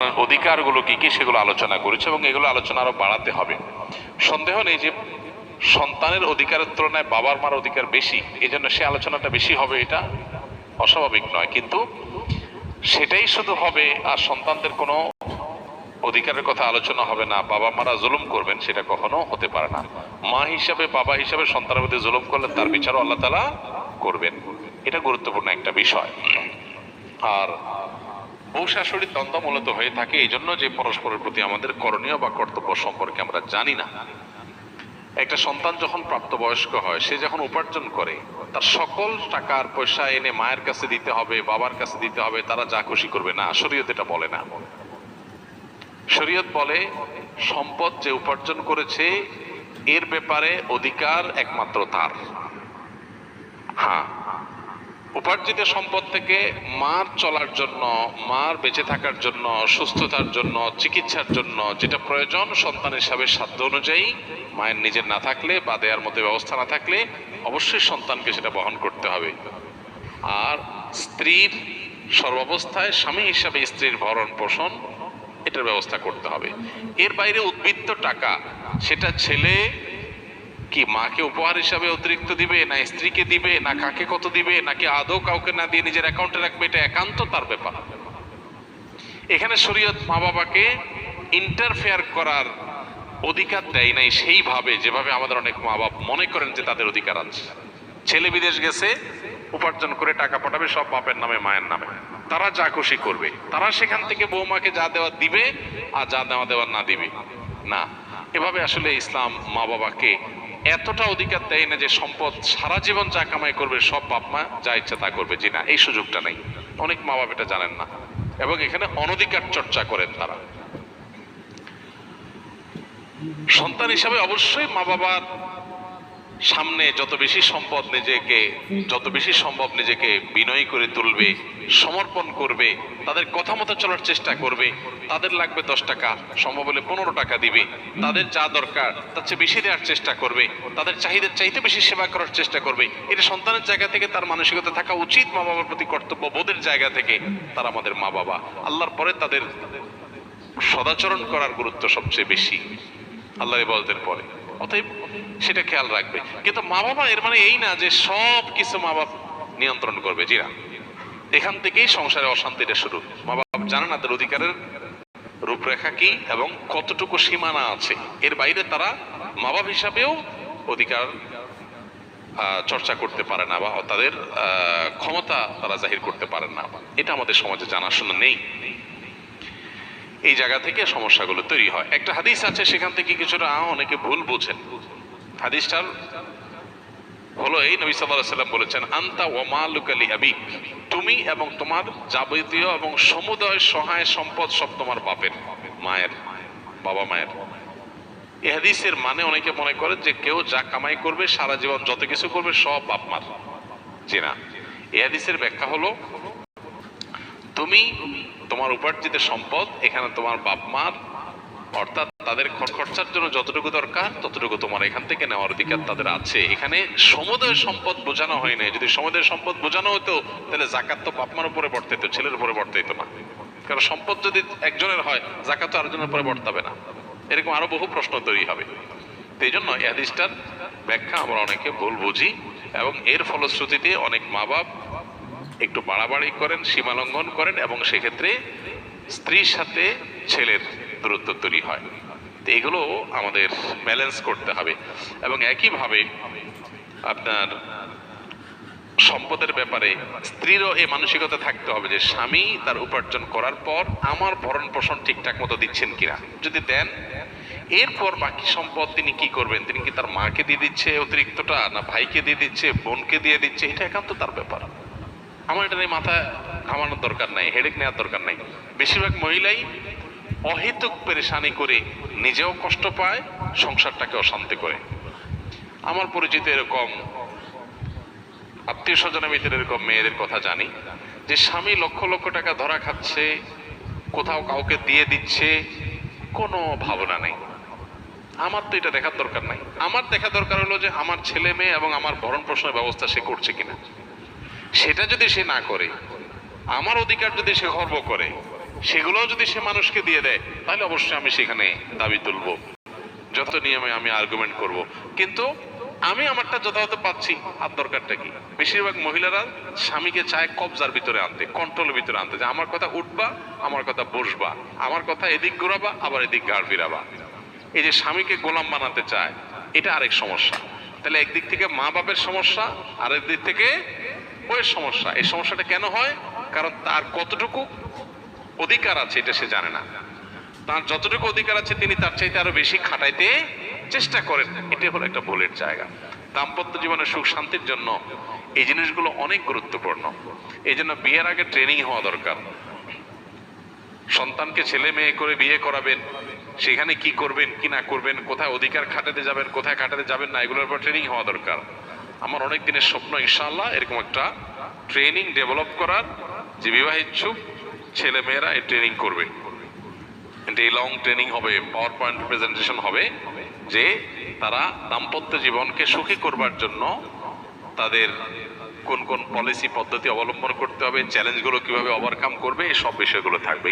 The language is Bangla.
অধিকারগুলো কি কি সেগুলো আলোচনা করেছে এবং এগুলো আলোচনা আরও বাড়াতে হবে। সন্দেহ নেই যে সন্তানের অধিকারের তুলনায় বাবার মার অধিকার বেশি এই জন্য সে আলোচনাটা বেশি হবে এটা অস্বাভাবিক নয়। কিন্তু সেটাই শুধু হবে আর সন্তানদের কোনো অধিকারের কথা আলোচনা হবে না, বাবা মারা জুলুম করবেন সেটা কখনো হতে পারে না। মা হিসাবে, বাবা হিসাবে সন্তানের মধ্যে জুলুম করলে তার বিচারও আল্লাহ তালা করবেন। এটা গুরুত্বপূর্ণ একটা বিষয়। আর বউ শাশুড়ির দ্বন্দ্ব মূলত হয়ে থাকে এই জন্য যে পরস্পরের প্রতি আমাদের করণীয় বা কর্তব্য সম্পর্কে আমরা জানি না। একটা সন্তান যখন প্রাপ্তবয়স্ক হয়, সে যখন উপার্জন করে, তার সকল টাকার পয়সা এনে মায়ের কাছে দিতে হবে, বাবার কাছে দিতে হবে, তারা যা খুশি করবে। না, শরীয়ত এটা বলে না। শরীয়ত বলে, সম্পদ যে উপার্জন করেছে, এর ব্যাপারে অধিকার একমাত্র তার। হ্যাঁ উপার্জিত সম্পদ থেকে মার চলার জন্য, মার বেঁচে থাকার জন্য, সুস্থতার জন্য, চিকিৎসার জন্য যেটা প্রয়োজন, সন্তান হিসাবে সাধ্য অনুযায়ী মায়ের নিজের না থাকলে বা দেওয়ার মতো ব্যবস্থা না থাকলে অবশ্যই সন্তানকে সেটা বহন করতে হবে। আর স্ত্রীর সর্বাবস্থায় স্বামী হিসাবে স্ত্রীর ভরণ পোষণ, এটার ব্যবস্থা করতে হবে। এর বাইরে উদ্বৃত্ত টাকা, সেটা ছেলে কি মাকে উপহার হিসাবে অতিরিক্ত দিবে, না স্ত্রীকে দিবে, না কাকে কত দিবে, নাকি আদৌ কাউকে না দিয়ে নিজের অ্যাকাউন্টে রাখবে, এটা একান্ত তার ব্যাপার। এখানে শরীয়ত মা বাবাকে ইন্টারফেয়ার করার অধিকার দেয় নাই সেইভাবে, যেভাবে আমাদের অনেক মা বাপ মনে করেন যে তাদের অধিকার আছে। ছেলে বিদেশ গেছে, উপার্জন করে টাকা পাঠাবে, সব বাপের নামে, মায়ের নামে। তারা যা খুশি করবে। তারা সেখান থেকে বৌমাকে যা দেওয়া দিবে, আর যা দেওয়া দেওয়া না দিবে। না। এভাবে আসলে ইসলাম মা বাবাকে এতটা অধিকার দেয় না যে সম্পদ সারা জীবন যা কামাই করবে, সব বাপ মা যা ইচ্ছা তা করবে। জি না, এই সুযোগটা নেই। অনেক মা বাপ এটা জানেন না। এবং এখানে অনধিকার চর্চা করেন তারা। সন্তান হিসাবে অবশ্যই মা বাবার সামনে যত বেশি সম্পদ নিজেকে, যত বেশি সম্ভব নিজেকে বিনয়ী করে তুলবে, সমর্পণ করবে, তাদের কথা মতো চলার চেষ্টা করবে, তাদের লাগবে দশ টাকা, সম্ভব হলে পনেরো টাকা দিবে। তাদের যা দরকার, তার চেয়ে বেশি দেওয়ার চেষ্টা করবে, তাদের চাহিদার চাইতে বেশি সেবা করার চেষ্টা করবে। এটা সন্তানের জায়গা থেকে, তার মানসিকতা থাকা উচিত মা বাবার প্রতি কর্তব্য, বোধের জায়গা থেকে তারা আমাদের মা বাবা আল্লাহর পরে তাদের সদাচরণ করার গুরুত্ব সবচেয়ে বেশি। আল্লাহ ইবাদতের পরে। অতএব সেটা খেয়াল রাখবে। কিন্তু মা বাবা এর মানে এই না যে সব কিছু মা বাপ নিয়ন্ত্রণ করবে। জিরা এখান থেকেই সংসারে অশান্তিটা শুরু। মা বাপ জানে না তাদের অধিকারের রূপরেখা কি এবং কতটুকু সীমানা আছে। এর বাইরে তারা মা বাপ হিসাবেও অধিকার চর্চা করতে পারে না বা তাদের ক্ষমতা তারা জাহির করতে পারেন না। এটা আমাদের সমাজে জানাশোনা নেই। এই জায়গা থেকে সমস্যাগুলো তৈরি হয়। একটা হাদিস আছে, সেখান থেকে কিছুটা অনেকে ভুল বুঝেন। হাদিসটার হলো এই, নবী সাল্লাল্লাহু সাল্লাম বলেছেন, আন্তা ওয়ামালুকালি আবিক। তুমি এবং তোমার যাবতীয় এবং সমুদয় সহায় সম্পদ সব তোমার বাপের, মায়ের, বাবা মায়ের। এই হাদিসের মানে অনেকে মনে করে যে কেউ যা কামাই করবে, সারা জীবন যত কিছু করবে, সব বাপ মার। জি না। এই হাদিসের ব্যাখ্যা হলো, তুমি তোমার উপার্জিত সম্পদ এখানে তোমার বাপ মার অর্থাৎ তাদের খর- খরচার জন্য যতটুকু দরকার, ততটুকু তোমার এখান থেকে নেওয়ার অধিকার তাদের আছে। এখানে সমুদয় সম্পদ বোঝানো হয় না যদি সমুদয় সম্পদ বোঝানো হতো, তাহলে জাকাত তো বাপমার উপরে বর্তে হতো ছেলের উপরে বর্তে হতো না। কারণ সম্পদ যদি একজনের হয়, জাকাত তো আরেকজনের উপরে বর্তাবে না। এরকম আরও বহু প্রশ্ন তৈরি হবে। এই জন্য এই হাদিসটার ব্যাখ্যা আমরা অনেকে ভুল বুঝি এবং এর ফলশ্রুতিতে অনেক মা বাপ একটু বাড়াবাড়ি করেন, সীমা লঙ্ঘন করেন এবং সেক্ষেত্রে স্ত্রীর সাথে ছেলের দূরত্ব তৈরি হয়। তো এগুলো আমাদের ব্যালেন্স করতে হবে এবং একইভাবে আপনার সম্পদের ব্যাপারে স্ত্রীরও এই মানসিকতা থাকতে হবে যে স্বামী তার উপার্জন করার পর আমার ভরণ পোষণ ঠিকঠাক মতো দিচ্ছেন কিনা। যদি দেন, এরপর বাকি সম্পদ তিনি কি করবেন? তিনি কি তার মাকে দিয়ে দিচ্ছে অতিরিক্তটা, না ভাইকে দিয়ে দিচ্ছে, বোনকে দিয়ে দিচ্ছে? এটা একান্ত তার ব্যাপার। আমার এটা নিয়ে মাথা ঘামানোর দরকার নাই হেডেক নেওয়ার দরকার নাই। বেশিরভাগ মহিলাই অহেতুক পেরেশানি করে নিজেও কষ্ট পায়, সংসারটাকে অশান্তি করে। আমার পরিচিত এরকম আত্মীয় স্বজনের ভিতরে এরকম মেয়েদের কথা জানি, যে স্বামী লক্ষ লক্ষ টাকা ধরা খাচ্ছে, কোথাও কাউকে দিয়ে দিচ্ছে, কোনো ভাবনা নেই। আমার তো এটা দেখার দরকার নাই। আমার দেখা দরকার হলো যে আমার ছেলে মেয়ে এবং আমার ভরণ পোষণের ব্যবস্থা সে করছে কিনা। সেটা যদি সে না করে, আমার অধিকার যদি সে গর্ব করে, সেগুলোও যদি সে মানুষকে দিয়ে দেয়, তাহলে অবশ্যই আমি সেখানে দাবি তুলব। যত নিয়মে আমি আর্গুমেন্ট করব। কিন্তু আমি আমারটা যথাযথ পাচ্ছি, আর দরকারটা কি? বেশিরভাগ মহিলারা স্বামীকে চায় কবজার ভিতরে আনতে কন্ট্রোলের ভিতরে আনতে, যে আমার কথা উঠবা, আমার কথা বসবা, আমার কথা এদিক ঘোরাবা, আবার এদিক গাড় ফিরাবা। এই যে স্বামীকে গোলাম বানাতে চায়, এটা আরেক সমস্যা। তাহলে একদিক থেকে মা বাপের সমস্যা, আরেক দিক থেকে বইয়ের সমস্যা। এই সমস্যাটা কেন হয়? কারণ তার কতটুকু অধিকার আছে এটা সে জানে না। তার যতটুকু অধিকার আছে তিনি তার চাইতে আরও বেশি খাটাইতে চেষ্টা করেন। এটা হলো একটা ভুলের জায়গা। দাম্পত্য জীবনের সুখ শান্তির জন্য এই জিনিসগুলো অনেক গুরুত্বপূর্ণ। এই জন্য বিয়ের আগে ট্রেনিং হওয়া দরকার। সন্তানকে ছেলে মেয়ে করে বিয়ে করাবেন। সেখানে কি করবেন, কি না করবেন, কোথায় অধিকার খাটাতে যাবেন, কোথায় খাটাতে যাবেন না, এগুলোর উপর ট্রেনিং হওয়া দরকার। আমার অনেক দিনের স্বপ্ন, ইনশাআল্লাহ, এরকম একটা ট্রেনিং ডেভেলপ করার যে বিবাহ ইচ্ছুক ছেলে মেয়েরা এই ট্রেনিং করবে। এই লং ট্রেনিং হবে পাওয়ার পয়েন্ট প্রেজেন্টেশন হবে, যে তারা দাম্পত্য জীবনকে সুখী করবার জন্য তাদের কোন কোন পলিসি পদ্ধতি অবলম্বন করতে হবে চ্যালেঞ্জগুলো কীভাবে ওভারকাম করবে, এই সব বিষয়গুলো থাকবে।